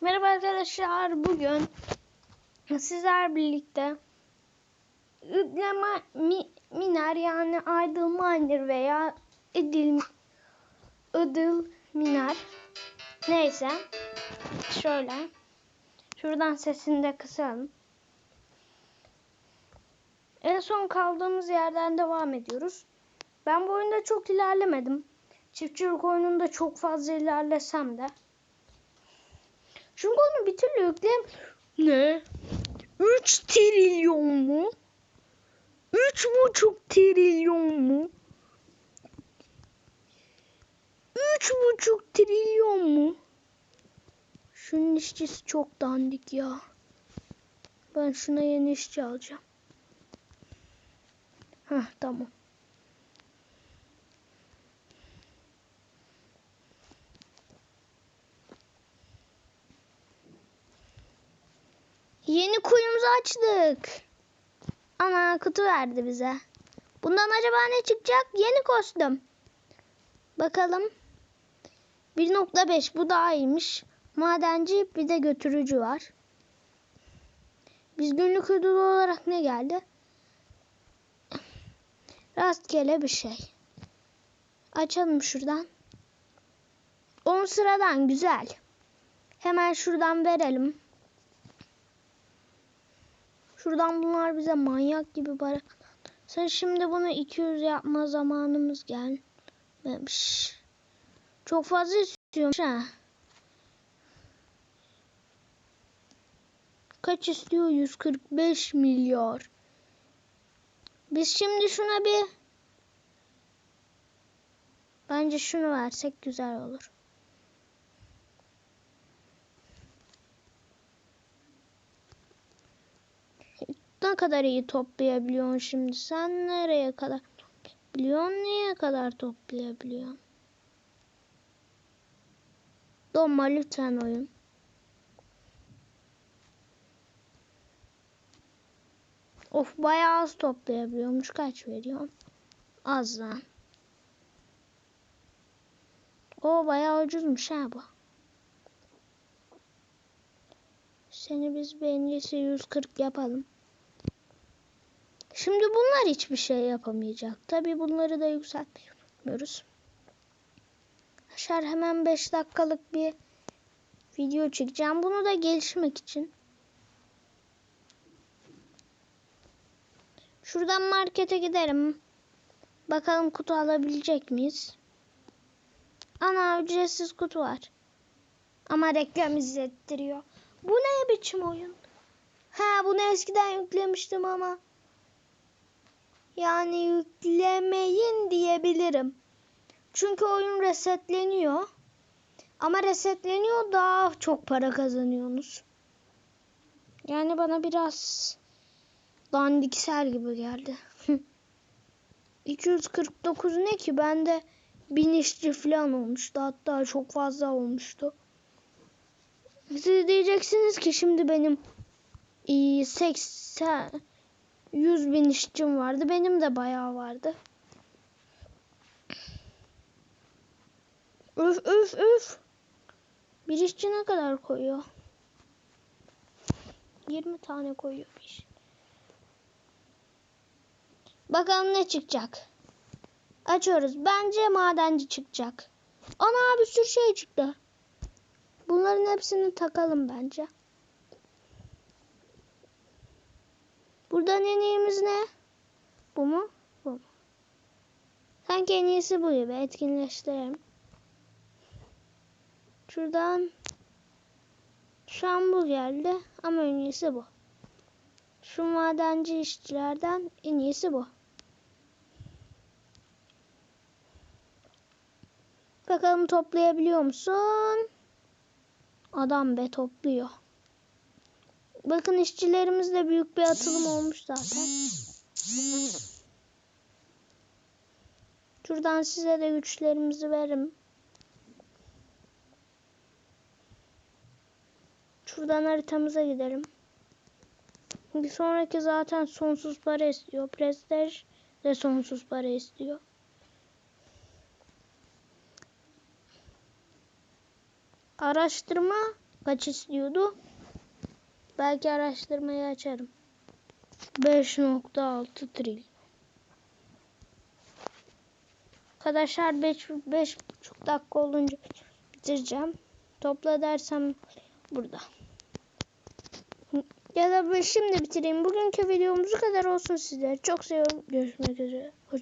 Merhaba arkadaşlar. Bugün sizler birlikte yükleme mi, miner yani idle miner veya idle idle miner neyse şöyle şuradan sesini de kısalım. En son kaldığımız yerden devam ediyoruz. Ben bu oyunda çok ilerlemedim. Çiftçilik oyununda çok fazla ilerlesem de. Çünkü onu bir türlü yükleyem... Ne? 3 trilyon mu? 3,5 trilyon mu? 3,5 trilyon mu? Şunun işçisi çok dandik ya. Ben şuna yeni işçi alacağım. Heh tamam. Yeni kuyumuzu açtık. Ana kutu verdi bize. Bundan acaba ne çıkacak? Yeni kostüm. Bakalım. 1.5 bu daha iyiymiş. Madenci bir de götürücü var. Biz günlük ödül olarak ne geldi? Rastgele bir şey. Açalım şuradan. 10 sıradan güzel. Hemen şuradan verelim. Şuradan bunlar bize manyak gibi para. Sen şimdi bunu 200 yapma zamanımız gelmemiş. Çok fazla istiyormuş ha. Kaç istiyor? 145 milyar. Biz şimdi şuna bir Bence şunu versek güzel olur. Ne kadar iyi toplayabiliyorsun şimdi? Sen nereye kadar biliyorsun? Neye kadar toplayabiliyorsun? Donma lütfen oyun. Of bayağı az toplayabiliyormuş. Kaç veriyorsun? Az lan. O bayağı ucuzmuş ha bu. Seni biz birincisi 140 yapalım. Şimdi bunlar hiçbir şey yapamayacak. Tabi bunları da yükseltmiyoruz. Arkadaşlar hemen 5 dakikalık bir video çekeceğim. Bunu da gelişmek için. Şuradan markete giderim. Bakalım kutu alabilecek miyiz? Ana ücretsiz kutu var. Ama reklam izlettiriyor. Bu ne biçim oyun? Ha bunu eskiden yüklemiştim ama. Yani yüklemeyin diyebilirim. Çünkü oyun resetleniyor. Ama resetleniyor daha çok para kazanıyorsunuz. Yani bana biraz dandiksel gibi geldi. 249 ne ki bende bin işçi falan olmuştu. Hatta çok fazla olmuştu. Siz diyeceksiniz ki şimdi benim 80 100 bin işçim vardı. Benim de bayağı vardı. Üf üf üf. Bir işçi ne kadar koyuyor? 20 tane koyuyor bir. Bakalım ne çıkacak. Açıyoruz. Bence madenci çıkacak. Ana bir sürü şey çıktı. Bunların hepsini takalım bence. Buradan en iyimiz ne? Bu mu? Bu mu? Sanki en iyisi bu gibi. Etkinleştirelim. Şuradan şu an bu geldi ama en iyisi bu. Şu madenci işçilerden en iyisi bu. Bakalım toplayabiliyor musun? Adam be topluyor. Bakın işçilerimizde büyük bir atılım olmuş zaten. Şuradan size de güçlerimizi veririm. Şuradan haritamıza gidelim. Bir sonraki zaten sonsuz para istiyor. Prestij de sonsuz para istiyor. Araştırma Kaç istiyordu? Belki araştırmayı açarım. 5.6 trilyon. Arkadaşlar 5 5,5 dakika olunca bitireceğim. Topla dersem burada. Ya da ben şimdi bitireyim. Bugünkü videomuz kadar olsun sizler. Çok seviyorum. Görüşmek üzere.